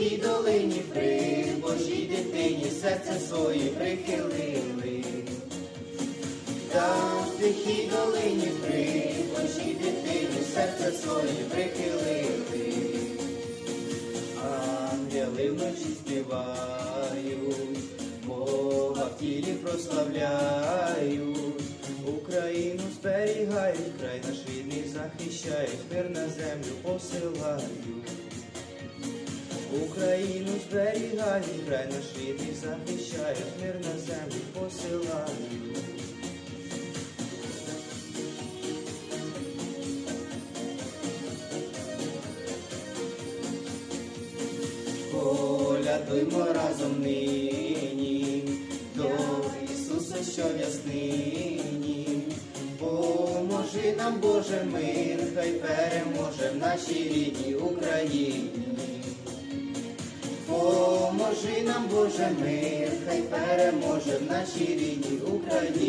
тихій долині при Божій дитині серце своє прихилили. Там в тихій долині при Божій дитині серце своє прихилили. Ангели вночі співають, Бога в тілі прославляють, Україну зберігають, край наш рідний захищають, мир на землю посилають. Україну зберігають, край наш рідний захищають, мир на землю посилають. Колядуймо разом нині до Ісуса, що в яснині. Поможи нам, Боже, мир, хай переможе в нашій рідній Україні. Поможи нам, Боже, мир, хай переможе в нашій рідній Україні.